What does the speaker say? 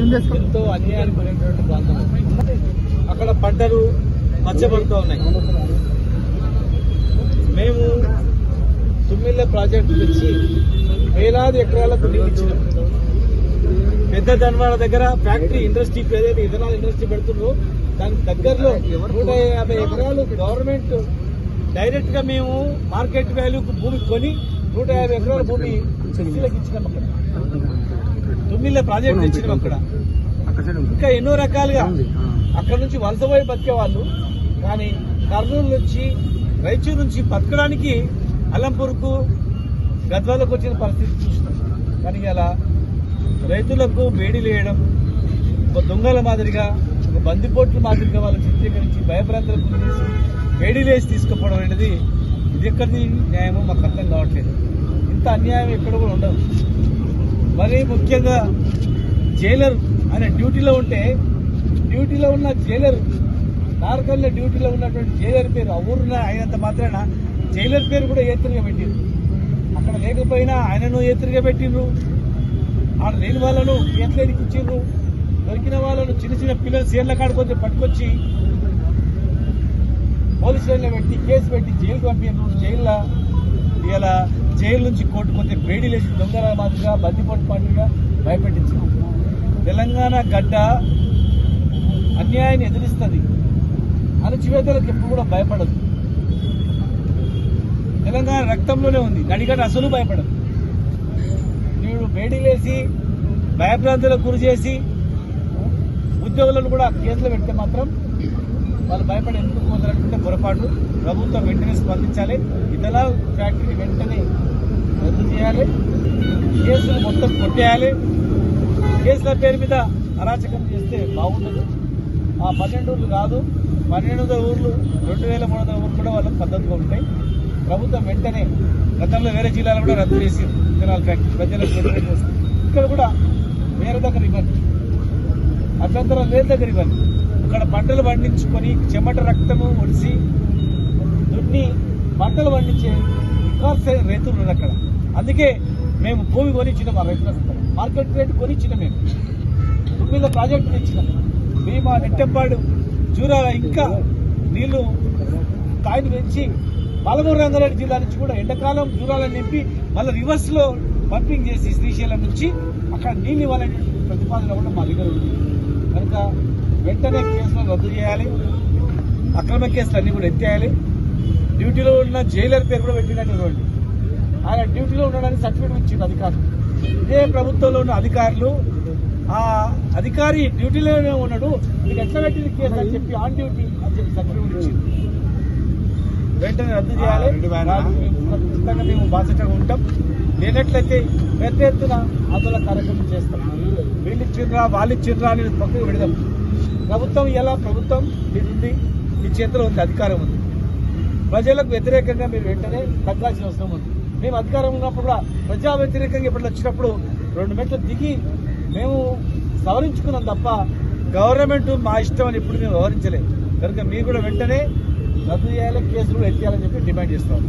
ఎంతో అన్యాయానికి గురైనటువంటి ప్రాంతం అక్కడ పంటలు మత్స్యపడుతూ ఉన్నాయి. మేము తుమ్మిళ్ళ ప్రాజెక్టు తెచ్చి వేలాది ఎకరాలకు ఇచ్చినాం పెద్ద ధన్వాడ దగ్గర ఫ్యాక్టరీ ఇండస్ట్రీ ఏదైతే ఇథనాల్ ఇండస్ట్రీ పెడుతుందో దానికి దగ్గరలో నూట యాభై ఎకరాలు గవర్నమెంట్ డైరెక్ట్గా మేము మార్కెట్ వాల్యూకు భూమి కొని నూట యాభై ఎకరాల భూమి ఇచ్చినాం అక్కడ. తొమ్మిది ప్రాజెక్ట్ తెచ్చినాం అక్కడ. ఇంకా ఎన్నో రకాలుగా అక్కడ నుంచి వలసపోయి బతికే వాళ్ళు కానీ కర్నూలు నుంచి రైచూరు నుంచి బతకడానికి అల్లంపూర్కు గద్వాలకు వచ్చిన పరిస్థితి చూసినాం. కానీ ఇలా రైతులకు వేడి లేయడం ఒక దొంగల మాదిరిగా ఒక బందిపోట్ల మాదిరిగా వాళ్ళు చిత్రీకరించి భయభ్రాంతులకు చేసి వేడి లేసి తీసుకుపోవడం అనేది ఇది ఎక్కడిది న్యాయమో మాకు అర్థం కావట్లేదు. ఇంత అన్యాయం ఎక్కడ కూడా ఉండదు. మరీ ముఖ్యంగా జైలర్ ఆయన డ్యూటీలో ఉంటే డ్యూటీలో ఉన్న జైలర్ నారకల్ల డ్యూటీలో ఉన్నటువంటి జైలర్ పేరు ఆ ఊరున అయినంత మాత్రాన జైలర్ పేరు కూడా ఏతులుగా పెట్టిండ్రు. అక్కడ లేకపోయినా ఆయనను ఏతులుగా పెట్టిండ్రు. ఆడ లేని వాళ్ళను ఎట్లయికి ఇచ్చిండ్రు దొరికిన వాళ్ళను చిన్న చిన్న పిల్లలు సీర్ల కాడుకొచ్చి పట్టుకొచ్చి పోలీస్ స్టేషన్లో పెట్టి కేసు పెట్టి జైలుకి పంపించారు జైల్లో ఇలా జైలు నుంచి కోర్టు కొంచెం వేడి లేచి దొంగల మాదిరిగా బందిపోటు పాటుగా భయపెట్టించారు తెలంగాణ గడ్డ అన్యాయాన్ని ఎదిరిస్తుంది. అణచివేతలకు ఎప్పుడు కూడా భయపడదు. తెలంగాణ రక్తంలోనే ఉంది. నడిగడ్డ అసలు భయపడదు. వీడు వేడిలేసి భయభ్రాంతులకు గురి చేసి ఉద్యోగులను కూడా కేసులు పెడితే మాత్రం వాళ్ళు భయపడి ఎందుకు పోతారంటే పొరపాటు ప్రభుత్వం వెంటనే స్పందించాలి. ఇతర ఫ్యాక్టరీ వెంటనే రద్దు చేయాలి. కేసులు మొత్తం కొట్టేయాలి. కేసుల పేరు మీద అరాచకం చేస్తే బాగుండదు. ఆ పన్నెండు ఊర్లు కాదు పన్నెండు వందల ఊర్లు రెండు వేల మూడు వందల ఊర్లు కూడా వాళ్ళకి పద్ధతిగా ఉంటాయి. ప్రభుత్వం వెంటనే గతంలో వేరే జిల్లాలు కూడా రద్దు చేసి విత్తనాల ఫ్యాక్టరీ ప్రజలకు చేసి ఇక్కడ కూడా వేరే దగ్గర ఇవ్వండి. అభ్యంతరం లేదు దగ్గర ఇవ్వండి అక్కడ పంటలు పండించుకొని చెమట రక్తము ఒడిసి దున్ని పంటలు పండించే వికాసైన రైతులు ఉన్నారు అక్కడ. అందుకే మేము భూమి కొనిచ్చినాం ఆ రైతుల మార్కెట్ రేట్ కొనిచ్చినాం మేము. మీద ప్రాజెక్టు తెచ్చినాం భీమా నెట్టెంపాడు జూరాల ఇంకా నీళ్ళు స్థాయిని పెంచి పాలమూరు రంగారెడ్డి జిల్లా నుంచి కూడా ఎండాకాలం జూరాలను నింపి మళ్ళీ రివర్స్లో పంపింగ్ చేసి శ్రీశైలం నుంచి అక్కడ నీళ్ళు ఇవ్వాలనే ప్రతిపాదన కూడా మా దగ్గర ఉంది. వెంటనే కేసులు రద్దు చేయాలి. అక్రమ కేసులు అన్ని కూడా ఎత్తేయాలి. డ్యూటీలో ఉన్న జైలర్ పేరు కూడా పెట్టినటువంటి ఆయన డ్యూటీలో ఉండడానికి సర్టిఫికేట్ ఇచ్చింది అధికారులు. ఇదే ప్రభుత్వంలో ఉన్న అధికారులు ఆ అధికారి డ్యూటీలోనే ఉన్నాడు. మీకు ఎట్లా పెట్టింది కేసు అని చెప్పి ఆన్ డ్యూటీ అని చెప్పి సర్టిఫికేట్ ఇచ్చింది వెంటనే రద్దు చేయాలి. ఖచ్చితంగా మేము బాధ్యతగా ఉంటాం. లేనట్లయితే పెద్ద ఎత్తున ఆందోళన కార్యక్రమం చేస్తాం వీళ్ళు ఇచ్చిండ్రా వాళ్ళు ఇచ్చిండ్రా అని పక్కకు పెడదాం. ప్రభుత్వం ఎలా? ప్రభుత్వం ఇది ఉంది మీ చేతిలో ఉంది అధికారం ఉంది. ప్రజలకు వ్యతిరేకంగా మీరు వెంటనే తగ్గాల్సిన అవసరం ఉంది. మేము అధికారం ఉన్నప్పుడు కూడా ప్రజా వ్యతిరేకంగా ఇప్పుడు వచ్చినప్పుడు రెండు మెట్లు దిగి మేము సవరించుకున్నాం తప్ప గవర్నమెంట్ మా ఇష్టం అని ఇప్పుడు మేము వ్యవహరించలేదు. కనుక మీరు కూడా వెంటనే రద్దు చేయాలి కేసులు కూడా ఎత్తేయాలని చెప్పి డిమాండ్ చేస్తాం